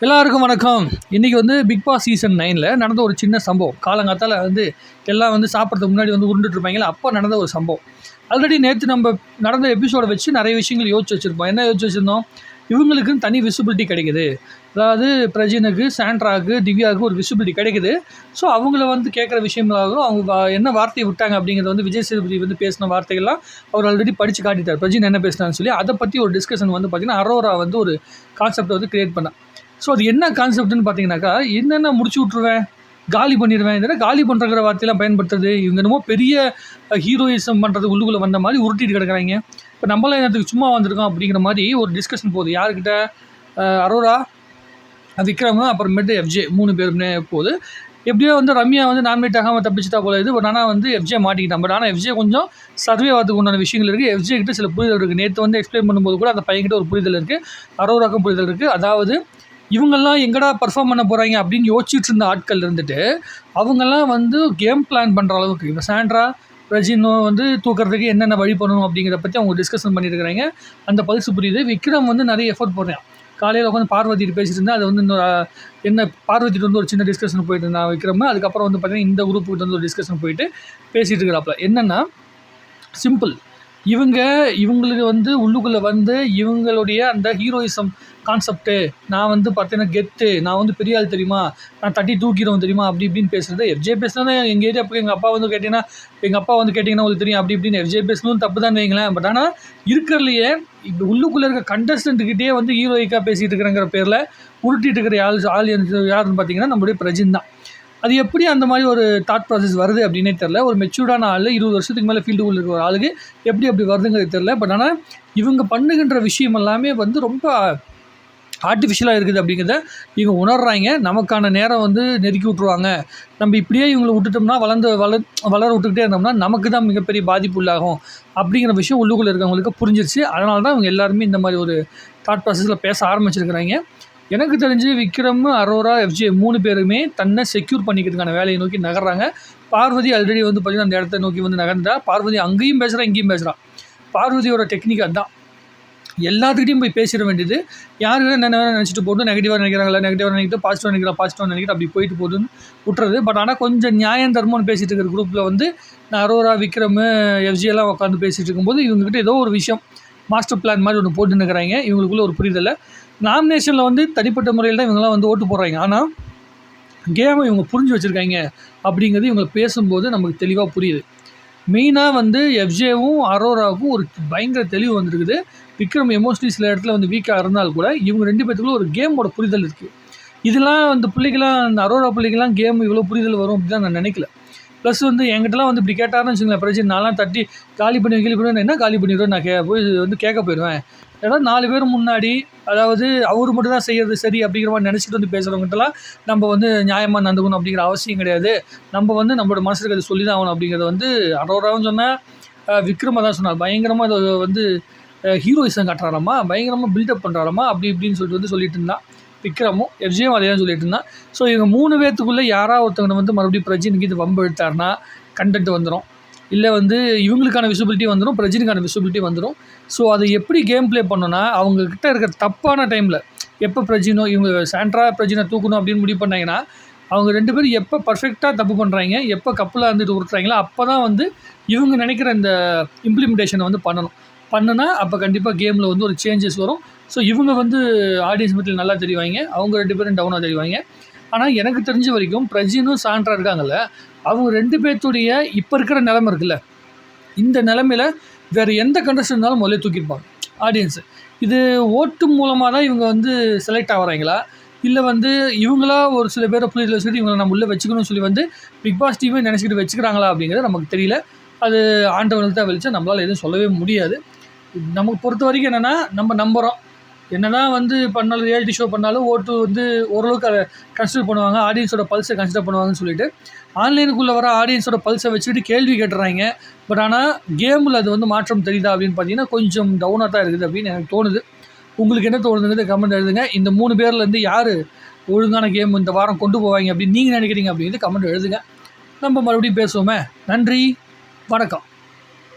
எல்லாருக்கும் வணக்கம். இன்றைக்கி வந்து பிக் பாஸ் சீசன் நைனில் நடந்த ஒரு சின்ன சம்பவம். காலங்காத்தால் வந்து எல்லாம் வந்து சாப்பிட்றதுக்கு முன்னாடி வந்து உருண்டுட்டு இருப்பாங்களே அப்போ நடந்த ஒரு சம்பவம். ஆல்ரெடி நேற்று நம்ம நடந்த எபிசோடை வச்சு நிறைய விஷயங்கள் யோசிச்சு வச்சுருப்போம். என்ன யோசிச்சு வச்சுருந்தோம்? இவங்களுக்குன்னு தனி விசிபிலிட்டி கிடைக்குது. அதாவது பிரஜினுக்கு சாண்ட்ராவுக்கு திவ்யாவுக்கு ஒரு விசிபிலிட்டி கிடைக்குது. ஸோ அவங்கள வந்து கேட்குற விஷயங்களாகவும் அவங்க வா- என்ன வார்த்தையை விட்டாங்க அப்படிங்கிறத வந்து விஜய் சேதுபதி வந்து பேசின வார்த்தைகள்லாம் அவர் ஆல்ரெடி படித்து காட்டிட்டார். பிரஜின் என்ன பேசினான்னு சொல்லி அதை பற்றி ஒரு டிஸ்கஷன் வந்து பார்த்திங்கன்னா அரோரா வந்து ஒரு கான்செப்டை வந்து கிரியேட் பண்ணா ஸோ அது என்ன கான்செப்ட்னு பார்த்தீங்கன்னாக்கா என்னென்ன முடிச்சு விட்ருவேன் காலி பண்ணிடுவேன் இதெல்லாம் காலி பண்ணுறங்கிற வார்த்தையெல்லாம் பயன்படுத்துறது. இவங்க என்னமோ பெரிய ஹீரோயிசம் பண்ணுறது உள்ளுக்குள்ளே வந்த மாதிரி உருட்டிட்டு கிடக்குறாங்க. இப்போ நம்மளாம் என்னத்துக்கு சும்மா வந்திருக்கோம் அப்படிங்கிற மாதிரி ஒரு டிஸ்கஷன் போகுது. யாருக்கிட்ட? அரோரா விக்ரம் அப்புறமேட்டு எஃப்ஜே மூணு பேருமே போகுது. எப்படியோ வந்து ரம்யா வந்து நான்மேட் ஆகாமல் தப்பிச்சிட்டா போல இது. பட் ஆனால் வந்து எஃப்ஜே மாட்டிக்கிட்டான். பட் ஆனால் எஃப்ஜே கொஞ்சம் சர்வே ஆகிறதுக்கு உண்டான விஷயங்கள் இருக்குது எஃப்ஜே கிட்ட சில புரிதல் இருக்குது நேற்று வந்து எக்ஸ்பிளைன் பண்ணும்போது கூட அந்த பையன்கிட்ட ஒரு புரிதல் இருக்குது அரோராக்கும் புரிதல் இருக்குது அதாவது இவங்கெல்லாம் எங்கடா பர்ஃபார்ம் பண்ண போகிறாங்க அப்படின்னு யோசிச்சுட்டு இருந்த ஆட்கள் இருந்துட்டு அவங்கெல்லாம் வந்து கேம் பிளான் பண்ணுற அளவுக்கு இப்போ சாண்ட்ரா ரஜினோ வந்து தூக்குறதுக்கு என்னென்ன வழி பண்ணணும் அப்படிங்கிறத பற்றி அவங்க டிஸ்கஷன் பண்ணியிருக்கிறாங்க அந்த பல்சு புரியுது. விக்ரம் வந்து நிறைய எஃபோர்ட் போடுறான். காலையில் உட்காந்து பார்வதிட்டு பேசிட்டு இருந்தா அது வந்து இன்னொரு என்ன பார்வதிட்டு வந்து ஒரு சின்ன டிஸ்கஷன் போயிட்டு இருந்தா விக்ரம். அதுக்கப்புறம் வந்து பார்த்தீங்கன்னா இந்த குரூப்புக்கு வந்து ஒரு டிஸ்கஷன் போயிட்டு பேசிகிட்டு இருக்கிறாப்புல. என்னென்னா சிம்பிள் இவங்க இவங்களுக்கு வந்து உள்ளுக்குள்ளே வந்து இவங்களுடைய அந்த ஹீரோயிசம் கான்செப்ட்டு நான் வந்து பார்த்தீங்கன்னா கெத்து நான் வந்து பெரிய ஆள் தெரியுமா? நான் தட்டி தூக்கிடுவோம் தெரியுமா? அப்படி இப்படின்னு பேசுறது எஃப்ஜே பேசுனா எங்கள் ஏரியா அப்போ எங்கள் அப்பா வந்து கேட்டிங்கன்னா எங்கள் அப்பா வந்து கேட்டிங்கன்னா உங்களுக்கு தெரியும். அப்படி இப்படின்னு எஃப்ஜே பேசணும் தப்பு தான் வைங்களேன். பட் ஆனால் இருக்கிறதுலையே இப்போ உள்ளுக்குள்ளே இருக்க கண்டஸ்டன்ட்டுக்கிட்டே வந்து ஹீரோயிக்காக பேசிகிட்டு இருக்கிறங்கிற பேரில் உருட்டிட்டு இருக்கிற ஆள் ஆள் யாருன்னு பார்த்தீங்கன்னா நம்மளுடைய பிரஜின் தான். அது எப்படி அந்த மாதிரி ஒரு தாட் ப்ராசஸ் வருது அப்படின்னே தெரில ஒரு மெச்சூர்டான ஆள் இருபது வருஷத்துக்கு மேலே ஃபீல்டுக்குள்ள இருக்கிற ஒரு ஆளுக்கு எப்படி அப்படி வருதுங்கிறது தெரில பட் ஆனால் இவங்க பண்ணுகின்ற விஷயம் எல்லாமே வந்து ரொம்ப ஆர்டிஃபிஷியலாக இருக்குது அப்படிங்கிறத இவங்க உணர்றாங்க. நமக்கான நேரம் வந்து நெருக்கி விட்ருவாங்க நம்ம இப்படியே இவங்களை விட்டுட்டோம்னா வளர்ந்து வளர் வளர விட்டுக்கிட்டே இருந்தோம்னா நமக்கு தான் மிகப்பெரிய பாதிப்பு உள்ளாகும். அப்படிங்கிற விஷயம் உள்ளுக்குள்ளே இருக்கவங்களுக்கு புரிஞ்சிருச்சு. அதனால தான் இவங்க எல்லாருமே இந்த மாதிரி ஒரு தாட் ப்ராசஸில் பேச ஆரம்பிச்சிருக்கிறாங்க. எனக்கு தெரிஞ்சு விக்ரம் அரோரா எஃப்ஜே மூணு பேருமே தன்னை செக்யூர் பண்ணிக்கிறதுக்கான வேலையை நோக்கி நகர்றாங்க. பார்வதி ஆல்ரெடி வந்து பார்த்திங்கன்னா அந்த இடத்த நோக்கி வந்து நகர்ந்தா பார்வதி அங்கேயும் பேசுகிறா இங்கேயும் பேசுகிறான் பார்வதியோட டெக்னிக் அதுதான் எல்லாத்துக்கிட்டையும் போய் பேசிட வேண்டியது. யார் என்ன வேணா நினச்சிட்டு போட்டு நெகட்டிவாக நினைக்கிறாங்களா நெகட்டிவாக நினைக்கிட்டு பாசிட்டிவாக நினைக்கிறா பாசிட்டிவாக நினைக்கிட்டு அப்படி போயிட்டு போகுதுன்னு விட்டுறது. பட் ஆனால் கொஞ்சம் நியாயம் தர்மம்னு பேசிட்டு இருக்கிற குரூப்பில் வந்து நான் அரோரா விக்ரம் எஃப்ஜி எல்லாம் உட்காந்து பேசிகிட்டு இருக்கும்போது இவங்ககிட்ட ஏதோ ஒரு விஷயம் மாஸ்டர் பிளான் மாதிரி ஒன்று போட்டு இருக்கிறாங்க. இவங்களுக்குள்ள ஒரு புரிதலை நாமினேஷனில் வந்து தனிப்பட்ட முறையில் தான் இவங்கெல்லாம் வந்து ஓட்டு போடுறாங்க. ஆனால் கேமை இவங்க புரிஞ்சு வச்சுருக்காங்க அப்படிங்கிறது இவங்க பேசும்போது நமக்கு தெளிவாக புரியுது. மெயினாக வந்து எஃப்ஜேவும் அரோராவுக்கும் ஒரு பயங்கர தெளிவு வந்திருக்குது. விக்ரம் எமோஷனலி சில இடத்துல வந்து வீக்காக இருந்தால் கூட இவங்க ரெண்டு பேத்துக்குள்ள ஒரு கேமோட புரிதல் இருக்குது இதெல்லாம் அந்த பிள்ளைக்கெல்லாம் அந்த அரோரா பிள்ளைக்கெல்லாம் கேம் இவ்வளோ புரிதல் வரும் அப்படி நான் நினைக்கல. ப்ளஸ் வந்து எங்கிட்டலாம் வந்து இப்படி கேட்டாருன்னு வச்சுங்களேன் பிரச்சனை நான்லாம் தட்டி காலி பண்ணி கேள்வி பண்ணி என்ன காலி பண்ணிடுவேன் நான் கே போய் வந்து கேட்க போயிடுவேன். ஏன்னா நாலு பேர் முன்னாடி அதாவது அவர் மட்டும் தான் செய்கிறது சரி அப்படிங்கிற மாதிரி நினச்சிட்டு வந்து பேசுகிறவங்ககிட்டலாம் நம்ம வந்து நியாயமாக நடந்துக்கணும் அப்படிங்கிற அவசியம் கிடையாது. நம்ம வந்து நம்மளோட மனசுக்கு அதை சொல்லி தான் ஆகணும் அப்படிங்கிறத வந்து அரோராவும் சொன்னால் விக்ரமாக தான் சொன்னார். பயங்கரமாக அதை வந்து ஹீரோயிசம் காட்டுறாராமா பயங்கரமாக பில்டப் பண்ணுறாராமா அப்படி இப்படின்னு சொல்லிட்டு வந்து சொல்லிட்டு இருந்தான். விக்ரமும் எஃப்ஜியும் அதே தான் சொல்லிட்டு இருந்தான். ஸோ இவங்க மூணு பேர்த்துக்குள்ளே யாராவது ஒருத்தவங்க வந்து மறுபடியும் பிரஜினுக்கு இது வம்பு எடுத்தாருன்னா கண்டென்ட் வந்துடும் இல்லை வந்து இவங்களுக்கான விசிபிலிட்டி வந்துடும் பிரஜினுக்கான விசிபிலிட்டி வந்துடும் ஸோ அதை எப்படி கேம் ப்ளே பண்ணோன்னா அவங்கக்கிட்ட இருக்கிற தப்பான டைமில் எப்போ பிரஜினோ இவங்க சாண்ட்ரா பிரஜினை தூக்கணும் அப்படின்னு முடிவு பண்ணாங்கன்னா அவங்க ரெண்டு பேரும் எப்போ பர்ஃபெக்டாக தப்பு பண்ணுறாங்க எப்போ கப்பலாக இருந்துட்டு உருட்டுறாங்களோ அப்போ தான் வந்து இவங்க நினைக்கிற இந்த இம்ப்ளிமெண்டேஷனை வந்து பண்ணணும். பண்ணுனா அப்போ கண்டிப்பாக கேமில் வந்து ஒரு சேஞ்சஸ் வரும். ஸோ இவங்க வந்து ஆடியன்ஸ் மத்தியில் நல்லா தெரிவாங்க அவங்க ரெண்டு பேரும் டவுனாக தெரிவாங்க. ஆனால் எனக்கு தெரிஞ்ச வரைக்கும் பிரஜினும் சாண்ட்ரா இருக்காங்கல்ல அவங்க ரெண்டு பேர்த்துடைய இப்போ இருக்கிற நிலமை இருக்குல்ல. இந்த நிலமையில வேறு எந்த கண்டஸ்ட் இருந்தாலும் முதல்ல தூக்கியிருப்பாங்க. ஆடியன்ஸு இது ஓட்டு மூலமாக தான் இவங்க வந்து செலக்ட் ஆகிறாங்களா? இல்லை வந்து இவங்களா ஒரு சில பேரை புரிதல் வச்சுக்கிட்டு இவங்களை நம்ம உள்ளே வச்சுக்கணும்னு சொல்லி வந்து பிக் பாஸ் டீமே நினச்சிக்கிட்டு வச்சுக்கிறாங்களா அப்படிங்கிறது நமக்கு தெரியல. அது ஆண்டவனுக்கு தான் வெளிச்சம். நம்மளால் எதுவும் சொல்லவே முடியாது. நமக்கு பொறுத்த வரைக்கும் என்னென்னா நம்ம நம்புகிறோம் என்னதான் வந்து பண்ணாலும் ரியாலிட்டி ஷோ பண்ணாலும் ஓட்டு வந்து ஓரளவுக்கு அதை கன்சிடர் பண்ணுவாங்க. ஆடியன்ஸோட பல்ஸை கன்சிடர் பண்ணுவாங்கன்னு சொல்லிட்டு ஆன்லைனுக்குள்ளே வர ஆடியன்ஸோட பல்ஸை வச்சுட்டு கேள்வி கேட்டுறாங்க. பட் ஆனால் கேமில் அது வந்து மாற்றம் தெரியுதா அப்படின்னு பார்த்தீங்கன்னா கொஞ்சம் டவுனாக தான் இருக்குது அப்படின்னு எனக்கு தோணுது. உங்களுக்கு என்ன தோணுதுங்கிறது கமெண்ட் எழுதுங்க. இந்த மூணு பேர்லேருந்து யார் ஒழுங்கான கேம் இந்த வாரம் கொண்டு போவாங்க அப்படின்னு நீங்கள் நினைக்கிறீங்க அப்படிங்கிறது கமெண்ட் எழுதுங்க. நம்ம மறுபடியும் பேசுவோமே. நன்றி. வணக்கம்.